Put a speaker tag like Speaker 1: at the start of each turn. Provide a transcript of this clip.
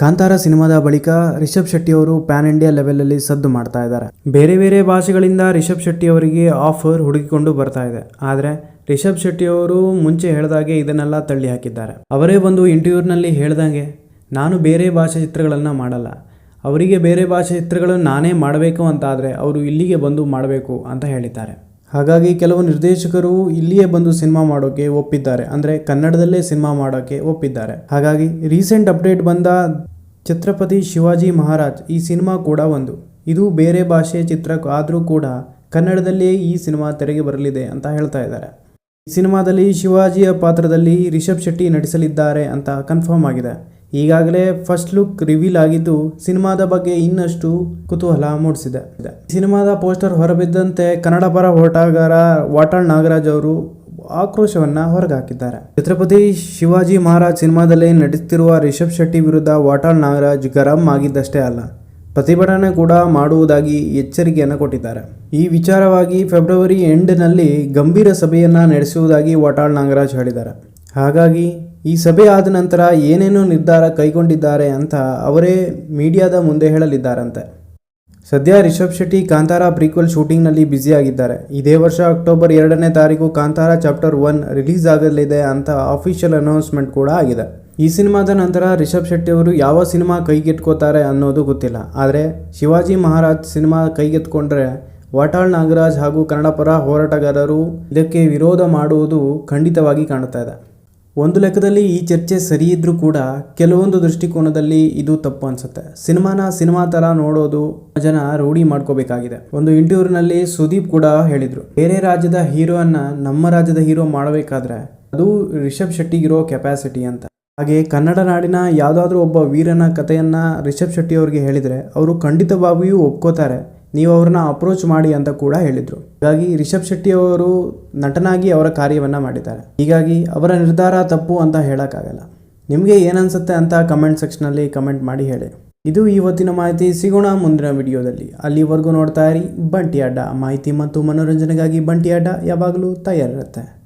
Speaker 1: ಕಾಂತಾರ ಸಿನಿಮಾದ ಬಳಿಕ ರಿಷಬ್ ಶೆಟ್ಟಿ ಅವರು ಪ್ಯಾನ್ ಇಂಡಿಯಾ ಲೆವೆಲಲ್ಲಿ ಸದ್ದು ಮಾಡ್ತಾ ಇದ್ದಾರೆ. ಬೇರೆ ಬೇರೆ ಭಾಷೆಗಳಿಂದ ರಿಷಬ್ ಶೆಟ್ಟಿ ಅವರಿಗೆ ಆಫರ್ ಹುಡುಕಿಕೊಂಡು ಬರ್ತಾ ಇದೆ. ಆದರೆ ರಿಷಬ್ ಶೆಟ್ಟಿ ಅವರು ಮುಂಚೆ ಹೇಳ್ದಾಗೆ ಇದನ್ನೆಲ್ಲ ತಳ್ಳಿ ಹಾಕಿದ್ದಾರೆ. ಅವರೇ ಒಂದು ಇಂಟರ್ವ್ಯೂನಲ್ಲಿ ಹೇಳ್ದಂಗೆ, ನಾನು ಬೇರೆ ಭಾಷೆ ಚಿತ್ರಗಳನ್ನು ಮಾಡಲ್ಲ. ಅವರಿಗೆ ಬೇರೆ ಭಾಷೆ ಚಿತ್ರಗಳನ್ನು ನಾನೇ ಮಾಡಬೇಕು ಅಂತಾದರೆ ಅವರು ಇಲ್ಲಿಗೆ ಬಂದು ಮಾಡಬೇಕು ಅಂತ ಹೇಳಿದ್ದಾರೆ. ಹಾಗಾಗಿ ಕೆಲವು ನಿರ್ದೇಶಕರು ಇಲ್ಲಿಯೇ ಬಂದು ಸಿನಿಮಾ ಮಾಡೋಕೆ ಒಪ್ಪಿದ್ದಾರೆ. ಅಂದರೆ ಕನ್ನಡದಲ್ಲೇ ಸಿನಿಮಾ ಮಾಡೋಕೆ ಒಪ್ಪಿದ್ದಾರೆ. ಹಾಗಾಗಿ ರೀಸೆಂಟ್ ಅಪ್ಡೇಟ್ ಬಂದ ಛತ್ರಪತಿ ಶಿವಾಜಿ ಮಹಾರಾಜ್ ಈ ಸಿನಿಮಾ ಕೂಡ ಒಂದು. ಇದು ಬೇರೆ ಭಾಷೆಯ ಚಿತ್ರ ಆದರೂ ಕೂಡ ಕನ್ನಡದಲ್ಲೇ ಈ ಸಿನಿಮಾ ತೆರೆಗೆ ಬರಲಿದೆ ಅಂತ ಹೇಳ್ತಾ ಇದ್ದಾರೆ. ಈ ಸಿನಿಮಾದಲ್ಲಿ ಶಿವಾಜಿಯ ಪಾತ್ರದಲ್ಲಿ ರಿಷಬ್ ಶೆಟ್ಟಿ ನಟಿಸಲಿದ್ದಾರೆ ಅಂತ ಕನ್ಫರ್ಮ್ ಆಗಿದೆ. ಈಗಾಗಲೇ ಫಸ್ಟ್ ಲುಕ್ ರಿವೀಲ್ ಆಗಿದ್ದು ಸಿನಿಮಾದ ಬಗ್ಗೆ ಇನ್ನಷ್ಟು ಕುತೂಹಲ ಮೂಡಿಸಿದೆ. ಸಿನಿಮಾದ ಪೋಸ್ಟರ್ ಹೊರಬಿದ್ದಂತೆ ಕನ್ನಡ ಪರ ಹೋರಾಟಗಾರ ವಾಟಾಳ್ ನಾಗರಾಜ್ ಅವರು ಆಕ್ರೋಶವನ್ನ ಹೊರಗಾಕಿದ್ದಾರೆ. ಛತ್ರಪತಿ ಶಿವಾಜಿ ಮಹಾರಾಜ್ ಸಿನಿಮಾದಲ್ಲಿ ನಟಿಸುತ್ತಿರುವ ರಿಷಬ್ ಶೆಟ್ಟಿ ವಿರುದ್ಧ ವಾಟಾಳ್ ನಾಗರಾಜ್ ಗರಂ ಆಗಿದ್ದಷ್ಟೇ ಅಲ್ಲ, ಪ್ರತಿಭಟನೆ ಕೂಡ ಮಾಡುವುದಾಗಿ ಎಚ್ಚರಿಕೆಯನ್ನು ಕೊಟ್ಟಿದ್ದಾರೆ. ಈ ವಿಚಾರವಾಗಿ ಫೆಬ್ರವರಿ ಎಂಡ್ನಲ್ಲಿ ಗಂಭೀರ ಸಭೆಯನ್ನು ನಡೆಸುವುದಾಗಿ ವಾಟಾಳ್ ನಾಗರಾಜ್ ಹೇಳಿದ್ದಾರೆ. ಹಾಗಾಗಿ ಈ ಸಭೆ ಆದ ನಂತರ ಏನೇನು ನಿರ್ಧಾರ ಕೈಗೊಂಡಿದ್ದಾರೆ ಅಂತ ಅವರೇ ಮೀಡಿಯಾದ ಮುಂದೆ ಹೇಳಲಿದ್ದಾರಂತೆ. ಸದ್ಯ ರಿಷಬ್ ಶೆಟ್ಟಿ ಕಾಂತಾರ ಪ್ರೀಕ್ವೆಲ್ ಶೂಟಿಂಗ್ನಲ್ಲಿ ಬ್ಯುಸಿಯಾಗಿದ್ದಾರೆ. ಇದೇ ವರ್ಷ ಅಕ್ಟೋಬರ್ ಎರಡನೇ ತಾರೀಕು ಕಾಂತಾರ ಚಾಪ್ಟರ್ ಒನ್ ರಿಲೀಸ್ ಆಗಲಿದೆ ಅಂತ ಅಫಿಷಿಯಲ್ ಅನೌನ್ಸ್ಮೆಂಟ್ ಕೂಡ ಆಗಿದೆ. ಈ ಸಿನಿಮಾದ ನಂತರ ರಿಷಬ್ ಶೆಟ್ಟಿ ಅವರು ಯಾವ ಸಿನಿಮಾ ಕೈಗೆಟ್ಕೋತಾರೆ ಅನ್ನೋದು ಗೊತ್ತಿಲ್ಲ. ಆದರೆ ಶಿವಾಜಿ ಮಹಾರಾಜ್ ಸಿನಿಮಾ ಕೈಗೆತ್ಕೊಂಡ್ರೆ ವಾಟಾಳ್ ನಾಗರಾಜ್ ಹಾಗೂ ಕನ್ನಡ ಪರ ಹೋರಾಟಗಾರರು ಇದಕ್ಕೆ ವಿರೋಧ ಮಾಡುವುದು ಖಂಡಿತವಾಗಿ ಕಾಣ್ತಾ ಇದೆ. ಒಂದು ಲೆಕ್ಕದಲ್ಲಿ ಈ ಚರ್ಚೆ ಸರಿ ಇದ್ರೂ ಕೂಡ ಕೆಲವೊಂದು ದೃಷ್ಟಿಕೋನದಲ್ಲಿ ಇದು ತಪ್ಪು ಅನ್ಸುತ್ತೆ. ಸಿನಿಮಾನ ಸಿನಿಮಾ ತರ ನೋಡೋದು ಜನ ರೂಢಿ ಮಾಡ್ಕೋಬೇಕಾಗಿದೆ. ಒಂದು ಇಂಟರ್ವ್ಯೂನಲ್ಲಿ ಸುದೀಪ್ ಕೂಡ ಹೇಳಿದ್ರು, ಬೇರೆ ರಾಜ್ಯದ ಹೀರೋಯನ್ನ ನಮ್ಮ ರಾಜ್ಯದ ಹೀರೋ ಮಾಡಬೇಕಾದ್ರೆ ಅದು ರಿಷಬ್ ಶೆಟ್ಟಿಗಿರೋ ಕೆಪಾಸಿಟಿ ಅಂತ. ಹಾಗೆ ಕನ್ನಡ ನಾಡಿನ ಯಾವುದಾದ್ರೂ ಒಬ್ಬ ವೀರನ ಕಥೆಯನ್ನ ರಿಷಬ್ ಶೆಟ್ಟಿ ಅವ್ರಿಗೆ ಹೇಳಿದರೆ, ಅವರು ಖಂಡಿತವಾಗಿಯೂ ಒಪ್ಕೋತಾರೆ. ನೀವು ಅವ್ರನ್ನ ಅಪ್ರೋಚ್ ಮಾಡಿ ಅಂತ ಕೂಡ ಹೇಳಿದರು. ಹೀಗಾಗಿ ರಿಷಬ್ ಶೆಟ್ಟಿ ಅವರು ನಟನಾಗಿ ಅವರ ಕಾರ್ಯವನ್ನು ಮಾಡಿದ್ದಾರೆ. ಹೀಗಾಗಿ ಅವರ ನಿರ್ಧಾರ ತಪ್ಪು ಅಂತ ಹೇಳೋಕ್ಕಾಗಲ್ಲ. ನಿಮಗೆ ಏನನ್ಸುತ್ತೆ ಅಂತ ಕಮೆಂಟ್ ಸೆಕ್ಷನಲ್ಲಿ ಕಮೆಂಟ್ ಮಾಡಿ ಹೇಳಿ. ಇದು ಇವತ್ತಿನ ಮಾಹಿತಿ. ಸಿಗೋಣ ಮುಂದಿನ ವಿಡಿಯೋದಲ್ಲಿ. ಅಲ್ಲಿವರೆಗೂ ನೋಡ್ತಾ ಇರಿ. ಬಂಟಿ ಅಡ್ಡ. ಮಾಹಿತಿ ಮತ್ತು ಮನೋರಂಜನೆಗಾಗಿ ಬಂಟಿ ಅಡ್ಡ ಯಾವಾಗಲೂ ತಯಾರಿರುತ್ತೆ.